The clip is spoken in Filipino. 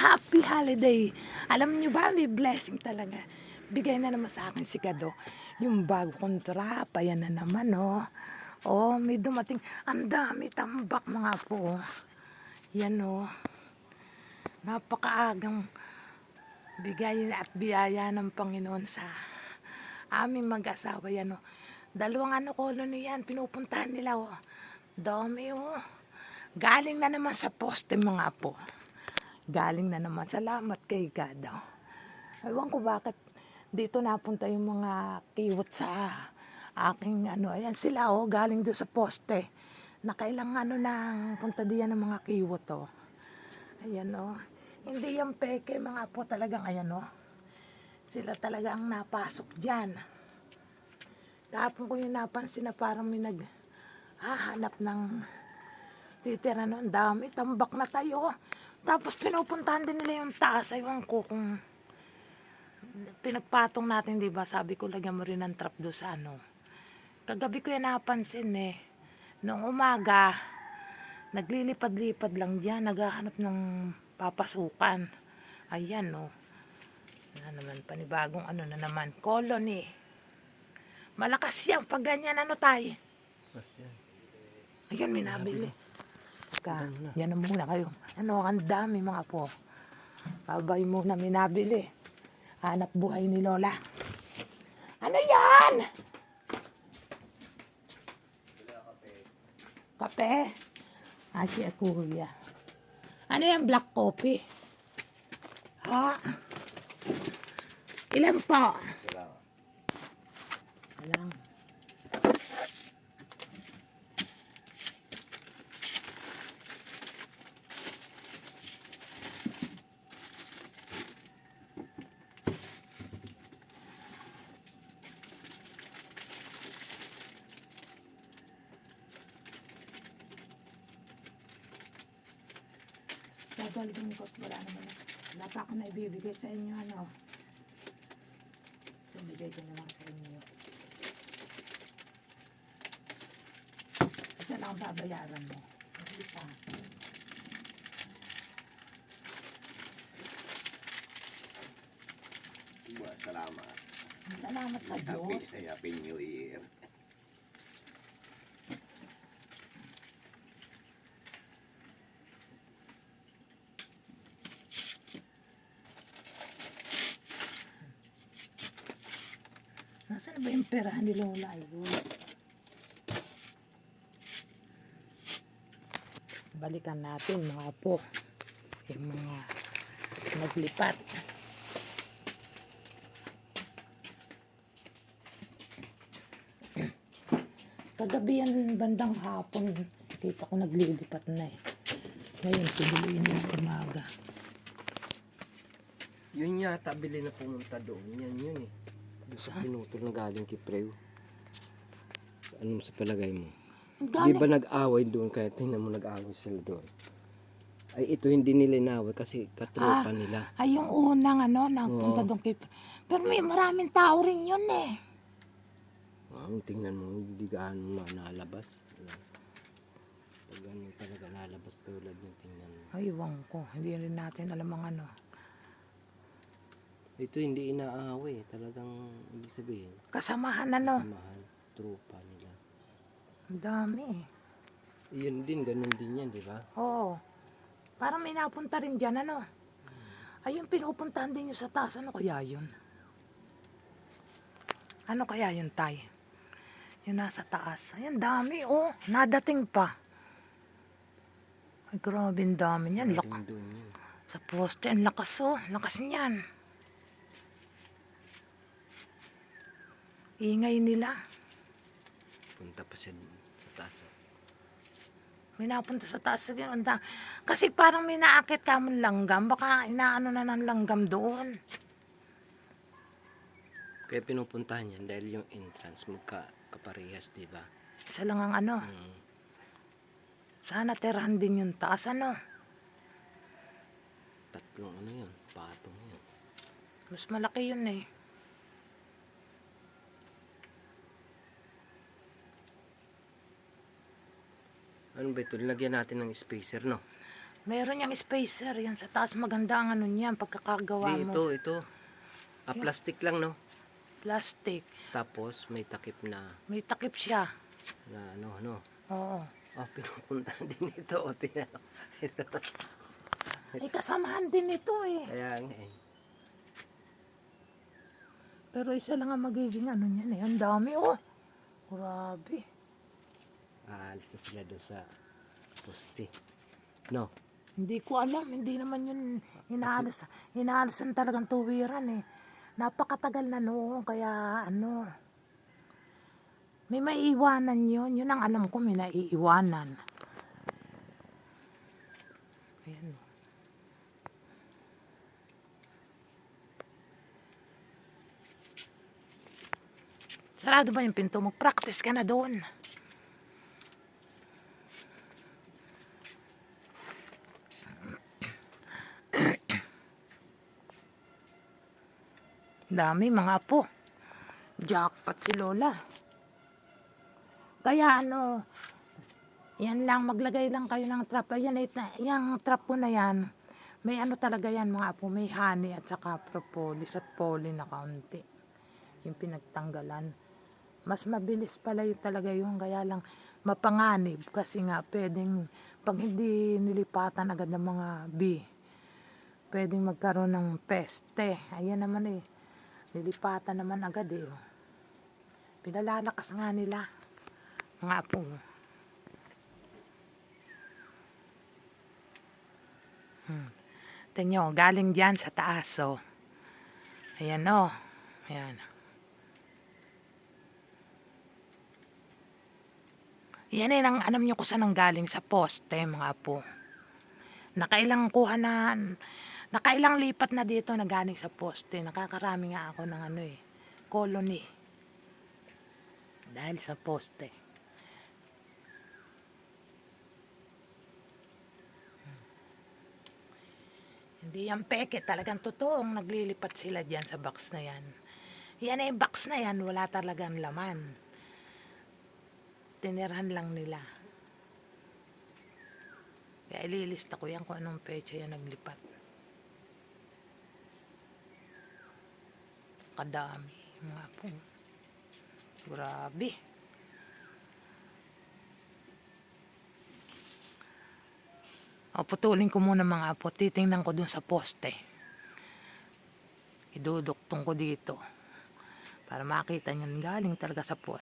Happy holiday! Alam niyo ba, may blessing talaga. Bigay na naman sa akin si Kado. Yung bago kong trapa, yan na naman, oh. Oh, may dumating. Ang dami tambak mga po. oh. Yan, oh. Napakaagang bigay at biyaya ng Panginoon sa aming mag-asawa yan, oh. Dalawang ano colony yan, pinupuntahan nila, oh. Dami, oh. Galing na naman sa poste mga po. Galing na naman. Salamat kay God. oh. Ewan ko bakit dito napunta yung mga kiwot sa aking ano. Ayan sila oh, galing doon sa poste. Nakailang ano nang punta diyan ng mga kiwot oh. Ayan oh. Hindi yan peke mga po talagang ayan oh. Sila talaga ang napasok dyan. Tapon ko yung napansin na parang may nag ng titira noon. Dami, tambak na tayo. Tapos pinupuntahan din nila yung taas. Ewan ko kung pinagpatong natin, di ba? Sabi ko, lagyan mo rin ng trap do sa ano. Kagabi ko yan napansin eh. Noong umaga, naglilipad-lipad lang dyan. Naghahanap ng papasukan. Ayan, no. Na naman, panibagong ano na naman. Colony. Malakas yan pag ganyan, ano tayo. Mas yan. Ayun, may nabili. Ka, yan na muna kayo. Ano, ang dami mga po. Babay muna, may nabili. Hanap buhay ni Lola. Ano yan? Kape. Ah, si Kuya. Ano yan, black coffee? Ha? Ilan po? Ilan? Babalikin ko at wala naman. Wala pa ako na ibibigay sa inyo, ano. Ibigay ko naman sa inyo. Isa lang ang babayaran mo. Isa. Salamat. Salamat sa Happy, Diyos. happy New Year. Nasaan na ba yung perahan ni Lola? Ayun. Balikan natin mga po. Yung mga naglipat. Kagabi yan bandang hapon. Kita ko naglilipat na eh. Ngayon, tuloy na umaga. Yun yata bili na pumunta doon. Yan yun eh. Sa pinutol na galing kay Preo. Sa ano sa palagay mo? Ang Di dami. ba nag-away doon kaya tingnan mo nag-away sila doon? Ay ito hindi nila inaway kasi katropa Ah. nila. Ay, yung unang ano, nagpunta Oo. doon kay... Pero may maraming tao rin yun eh. Ah, tingnan mo, hindi gaano na nalabas. Pag ano talaga nalabas tulad yung tingnan mo. Ay, iwan ko. Hindi rin natin alam ang ano. Ito hindi inaaway. Talagang ibig sabihin, Kasamahan ano. samahan, tropa nila. Ang dami eh. Iyon din, ganun din yan, di ba? Oo. Parang may napunta rin dyan ano. Ay, yung pinupuntahan din yung sa taas. Ano kaya yun? Ano kaya yun, Tay? Yung nasa taas. Ay, ang dami oh. Nadating pa. Ay, grabe ang dami niyan. Lak sa poste. Ang lakas oh. Lakas niyan. Ingay nila. Punta pa siya sa taas. May napunta sa taas. Da- Kasi parang may naakit ka mong langgam. Baka inaano na ng langgam doon. Kaya pinupuntahan yan dahil yung entrance magka kaparehas, di ba? Isa lang ang ano. Mm. Sana tirahan din yung taas. Ano? Tatlong ano yun, patong yun. Mas malaki yun eh. Ano ba ito? Lagyan natin ng spacer, no? Meron yung spacer yan sa taas. Maganda ang ano niyan, pagkakagawa Di, mo. ito, ito. Ah, plastic lang, no? Plastic. Tapos, may takip na, May takip siya. na ano, ano. Oo. Ah, pinupunta din ito. O, tingnan. Ito. Ay, kasamahan din ito eh. Kaya nga eh. Pero isa lang ang magiging ano niyan eh. Ang dami oh. Grabe. Aalis na sila doon sa poste. No? Hindi ko alam. Hindi naman yun inaalis. Inaalisan talagang tuwiran eh. Napakatagal na noon. Kaya ano. May maiiwanan yun. Yun ang alam ko. May naiiwanan. Ayan. Sarado ba yung pinto? Mag-practice ka na doon. Dami mga apo. Jackpot si Lola. Kaya ano, yan lang, maglagay lang kayo ng trap. Ayan, eh, yung trap po na yan, may ano talaga yan mga apo, may honey at saka propolis at poly na kaunti. Yung pinagtanggalan. Mas mabilis pala yung talaga yung kaya lang mapanganib kasi nga pwedeng pag hindi nilipatan agad ng mga bee, pwedeng magkaroon ng peste. Ayan naman eh. Nilipatan naman agad eh. oh. Pinalalakas nga nila. Mga apo. Hmm. Tingnan nyo, galing dyan sa taas. Oh. Ayan o. Ayan. Yan eh, ang alam nyo kung saan ang galing sa poste, mga apo. Nakailang kuha na, nakailang lipat na dito na galing sa poste. Nakakarami nga ako ng ano eh, colony. Dahil sa poste. Hindi yan peke, talagang totoong naglilipat sila dyan sa box na yan. Yan eh, box na yan, wala talagang laman. Tinirhan lang nila. Kaya ililista ko yan kung anong pecha yan naglipat. Kadami, mga po. Grabe. O, putulin ko muna mga apo. Titingnan ko dun sa poste. Iduduktong ko dito. Para makita nyo galing talaga sa poste.